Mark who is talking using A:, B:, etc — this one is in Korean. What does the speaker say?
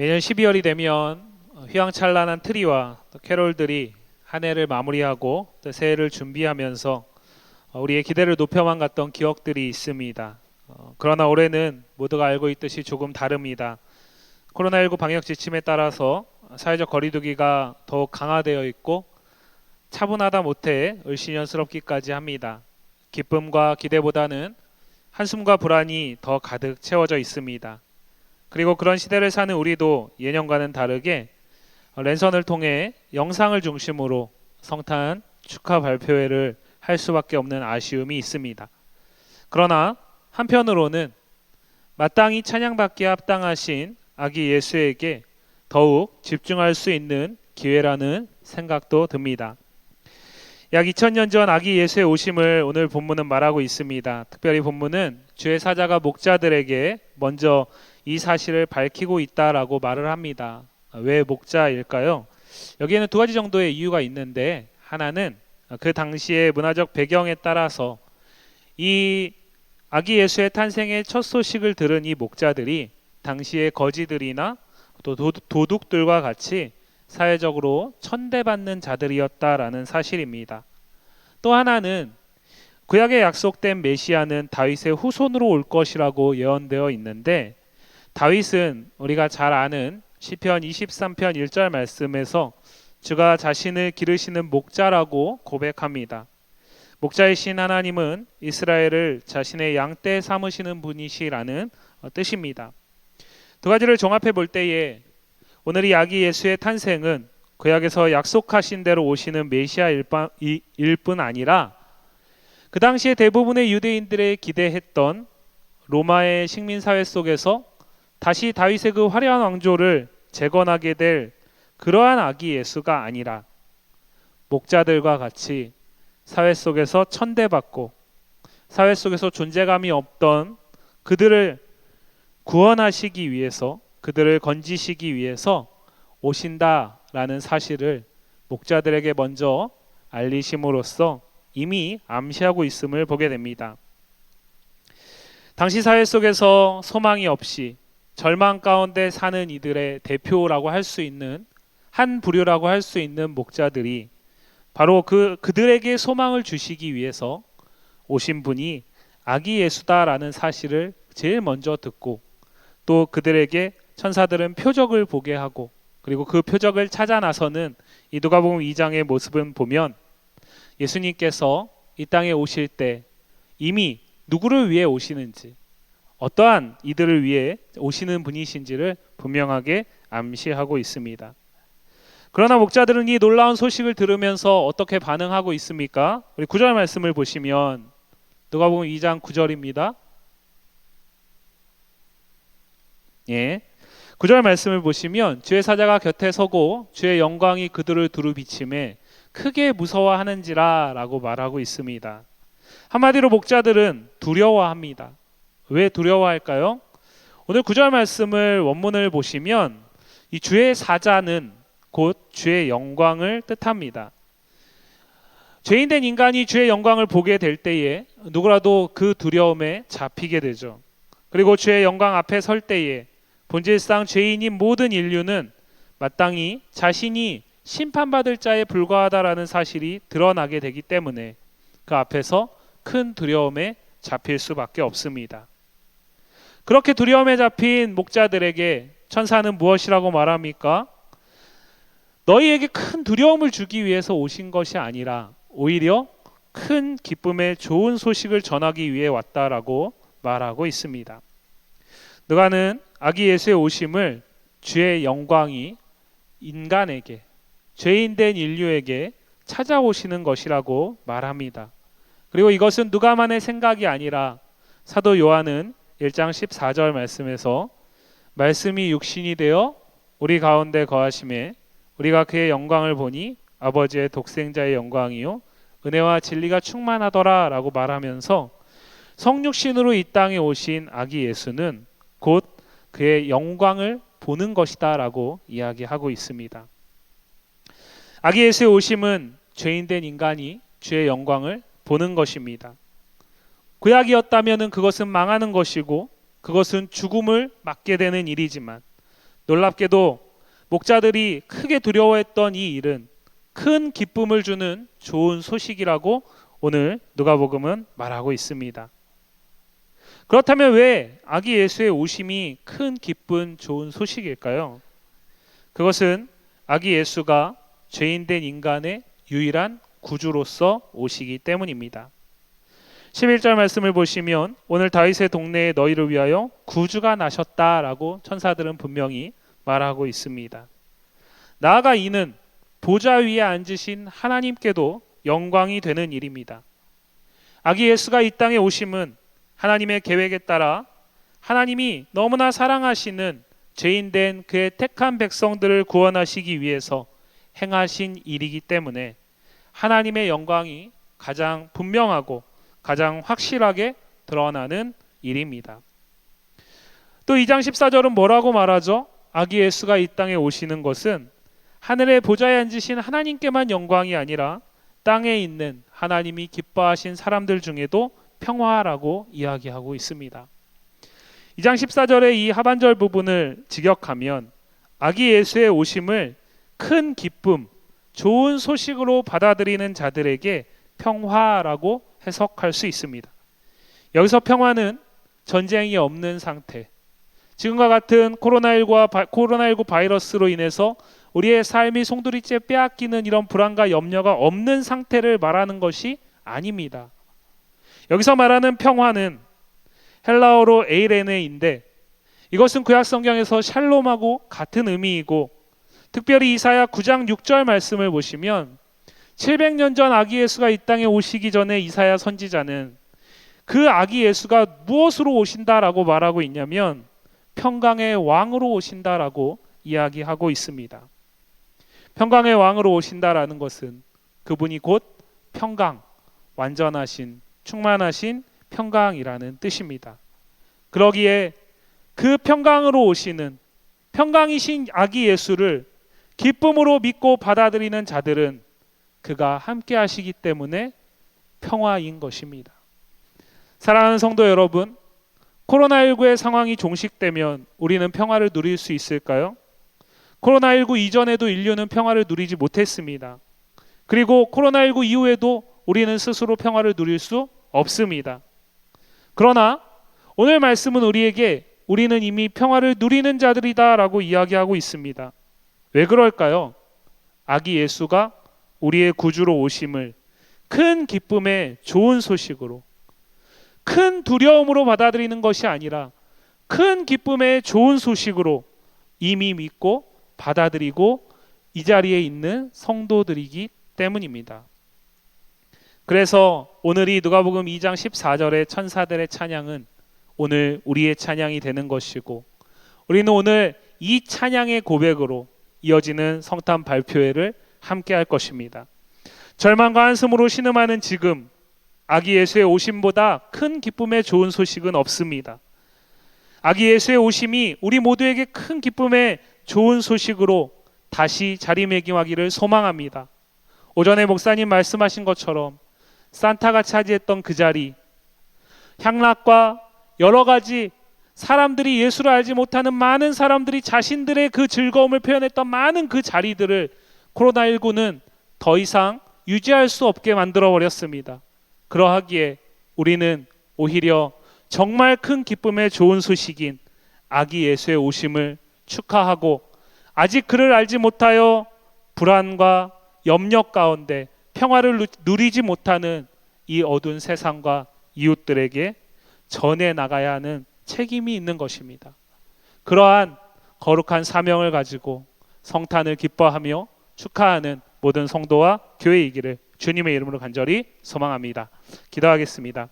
A: 매년 12월이 되면 휘황찬란한 트리와 또 캐롤들이 한 해를 마무리하고 또 새해를 준비하면서 어, 우리의 기대를 높여만 갔던 기억들이 있습니다. 어, 그러나 올해는 모두가 알고 있듯이 조금 다릅니다. 코로나19 방역 지침에 따라서 사회적 거리두기가 더욱 강화되어 있고 차분하다 못해 을신연스럽기까지 합니다. 기쁨과 기대보다는 한숨과 불안이 더 가득 채워져 있습니다. 그리고 그런 시대를 사는 우리도 예년과는 다르게 랜선을 통해 영상을 중심으로 성탄 축하 발표회를 할 수밖에 없는 아쉬움이 있습니다. 그러나 한편으로는 마땅히 찬양받기에 합당하신 아기 예수에게 더욱 집중할 수 있는 기회라는 생각도 듭니다. 약 2000년 전 아기 예수의 오심을 오늘 본문은 말하고 있습니다. 특별히 본문은 주의 사자가 목자들에게 먼저 이 사실을 밝히고 있다라고 말을 합니다. 왜 목자일까요? 여기에는 두 가지 정도의 이유가 있는데 하나는 그 당시의 문화적 배경에 따라서 이 아기 예수의 탄생의 첫 소식을 들은 이 목자들이 당시의 거지들이나 또 도- 도둑들과 같이 사회적으로 천대받는 자들이었다라는 사실입니다. 또 하나는 구약에 약속된 메시아는 다윗의 후손으로 올 것이라고 예언되어 있는데 다윗은 우리가 잘 아는 시편 23편 1절 말씀에서 주가 자신을 기르시는 목자라고 고백합니다. 목자이신 하나님은 이스라엘을 자신의 양떼 삼으시는 분이시라는 어, 뜻입니다. 두 가지를 종합해 볼 때에 오늘 이 아기 예수의 탄생은 구약에서 약속하신 대로 오시는 메시아일 뿐 아니라 그 당시에 대부분의 유대인들의 기대했던 로마의 식민 사회 속에서 다시 다윗의 그 화려한 왕조를 재건하게 될 그러한 아기 예수가 아니라 목자들과 같이 사회 속에서 천대받고 사회 속에서 존재감이 없던 그들을 구원하시기 위해서 그들을 건지시기 위해서 오신다라는 사실을 목자들에게 먼저 알리심으로써 이미 암시하고 있음을 보게 됩니다. 당시 사회 속에서 소망이 없이 절망 가운데 사는 이들의 대표라고 할 수 있는 한 부류라고 할 수 있는 목자들이 바로 그 그들에게 소망을 주시기 위해서 오신 분이 아기 예수다라는 사실을 제일 먼저 듣고 또 그들에게 천사들은 표적을 보게 하고 그리고 그 표적을 찾아 나서는 이 누가복음 2장의 모습은 보면 예수님께서 이 땅에 오실 때 이미 누구를 위해 오시는지 어떠한 이들을 위해 오시는 분이신지를 분명하게 암시하고 있습니다. 그러나 목자들은 이 놀라운 소식을 들으면서 어떻게 반응하고 있습니까? 우리 9절 말씀을 보시면 누가복음 2장 9절입니다. 예. 9절 말씀을 보시면 주의 사자가 곁에 서고 주의 영광이 그들을 두루 비침에 크게 무서워하는지라라고 말하고 있습니다. 한마디로 목자들은 두려워합니다. 왜 두려워할까요? 오늘 9절 말씀을 원문을 보시면 이 주의 사자는 곧 주의 영광을 뜻합니다. 죄인된 인간이 주의 영광을 보게 될 때에 누구라도 그 두려움에 잡히게 되죠. 그리고 주의 영광 앞에 설 때에 본질상 죄인인 모든 인류는 마땅히 자신이 심판받을 자에 불과하다라는 사실이 드러나게 되기 때문에 그 앞에서 큰 두려움에 잡힐 수밖에 없습니다. 그렇게 두려움에 잡힌 목자들에게 천사는 무엇이라고 말합니까? 너희에게 큰 두려움을 주기 위해서 오신 것이 아니라 오히려 큰 기쁨의 좋은 소식을 전하기 위해 왔다라고 말하고 있습니다. 누가는 아기 예수의 오심을 주의 영광이 인간에게 죄인된 인류에게 찾아오시는 것이라고 말합니다. 그리고 이것은 누가만의 생각이 아니라 사도 요한은 1장 14절 말씀에서 말씀이 육신이 되어 우리 가운데 거하심에 우리가 그의 영광을 보니 아버지의 독생자의 영광이요 은혜와 진리가 충만하더라라고 말하면서 성육신으로 이 땅에 오신 아기 예수는 곧 그의 영광을 보는 것이다라고 이야기하고 있습니다. 아기 예수의 오심은 죄인된 인간이 주의 영광을 보는 것입니다. 구약이었다면은 그것은 망하는 것이고 그것은 죽음을 맞게 되는 일이지만 놀랍게도 목자들이 크게 두려워했던 이 일은 큰 기쁨을 주는 좋은 소식이라고 오늘 누가복음은 말하고 있습니다. 그렇다면 왜 아기 예수의 오심이 큰 기쁜 좋은 소식일까요? 그것은 아기 예수가 죄인된 인간의 유일한 구주로서 오시기 때문입니다. 11절 말씀을 보시면 오늘 다윗의 동네에 너희를 위하여 구주가 나셨다라고 천사들은 분명히 말하고 있습니다. 나아가 이는 보좌 위에 앉으신 하나님께도 영광이 되는 일입니다. 아기 예수가 이 땅에 오심은 하나님의 계획에 따라 하나님이 너무나 사랑하시는 죄인된 그의 택한 백성들을 구원하시기 위해서 행하신 일이기 때문에 하나님의 영광이 가장 분명하고 가장 확실하게 드러나는 일입니다. 또 2장 14절은 뭐라고 말하죠? 아기 예수가 이 땅에 오시는 것은 하늘의 보좌에 앉으신 하나님께만 영광이 아니라 땅에 있는 하나님이 기뻐하신 사람들 중에도 평화라고 이야기하고 있습니다. 2장 14절의 이 하반절 부분을 직역하면 아기 예수의 오심을 큰 기쁨, 좋은 소식으로 받아들이는 자들에게 평화라고 해석할 수 있습니다. 여기서 평화는 전쟁이 없는 상태, 지금과 같은 코로나19와 바, 코로나19 바이러스로 인해서 우리의 삶이 송두리째 빼앗기는 이런 불안과 염려가 없는 상태를 말하는 것이 아닙니다. 여기서 말하는 평화는 헬라어로 에이레네인데 이것은 구약 성경에서 샬롬하고 같은 의미이고 특별히 이사야 9장 6절 말씀을 보시면 700년 전 아기 예수가 이 땅에 오시기 전에 이사야 선지자는 그 아기 예수가 무엇으로 오신다라고 말하고 있냐면 평강의 왕으로 오신다라고 이야기하고 있습니다. 평강의 왕으로 오신다라는 것은 그분이 곧 평강, 완전하신, 충만하신 평강이라는 뜻입니다. 그러기에 그 평강으로 오시는 평강이신 아기 예수를 기쁨으로 믿고 받아들이는 자들은 그가 함께 하시기 때문에 평화인 것입니다. 사랑하는 성도 여러분, 코로나19의 상황이 종식되면 우리는 평화를 누릴 수 있을까요? 코로나19 이전에도 인류는 평화를 누리지 못했습니다. 그리고 코로나19 이후에도 우리는 스스로 평화를 누릴 수 없습니다. 그러나 오늘 말씀은 우리에게 우리는 이미 평화를 누리는 자들이다라고 이야기하고 있습니다. 왜 그럴까요? 아기 예수가 우리의 구주로 오심을 큰 기쁨의 좋은 소식으로 큰 두려움으로 받아들이는 것이 아니라 큰 기쁨의 좋은 소식으로 이미 믿고 받아들이고 이 자리에 있는 성도들이기 때문입니다. 그래서 오늘 이 누가복음 2장 14절의 천사들의 찬양은 오늘 우리의 찬양이 되는 것이고 우리는 오늘 이 찬양의 고백으로 이어지는 성탄 발표회를 함께 할 것입니다. 절망과 한숨으로 신음하는 지금 아기 예수의 오심보다 큰 기쁨의 좋은 소식은 없습니다. 아기 예수의 오심이 우리 모두에게 큰 기쁨의 좋은 소식으로 다시 자리매김하기를 소망합니다. 오전에 목사님 말씀하신 것처럼 산타가 차지했던 그 자리, 향락과 여러 가지 사람들이 예수를 알지 못하는 많은 사람들이 자신들의 그 즐거움을 표현했던 많은 그 자리들을 코로나19는 더 이상 유지할 수 없게 만들어 버렸습니다. 그러하기에 우리는 오히려 정말 큰 기쁨의 좋은 소식인 아기 예수의 오심을 축하하고 아직 그를 알지 못하여 불안과 염려 가운데 평화를 누리지 못하는 이 어두운 세상과 이웃들에게 전해 나가야 하는 책임이 있는 것입니다. 그러한 거룩한 사명을 가지고 성탄을 기뻐하며 축하하는 모든 성도와 교회이기를 주님의 이름으로 간절히 소망합니다. 기도하겠습니다.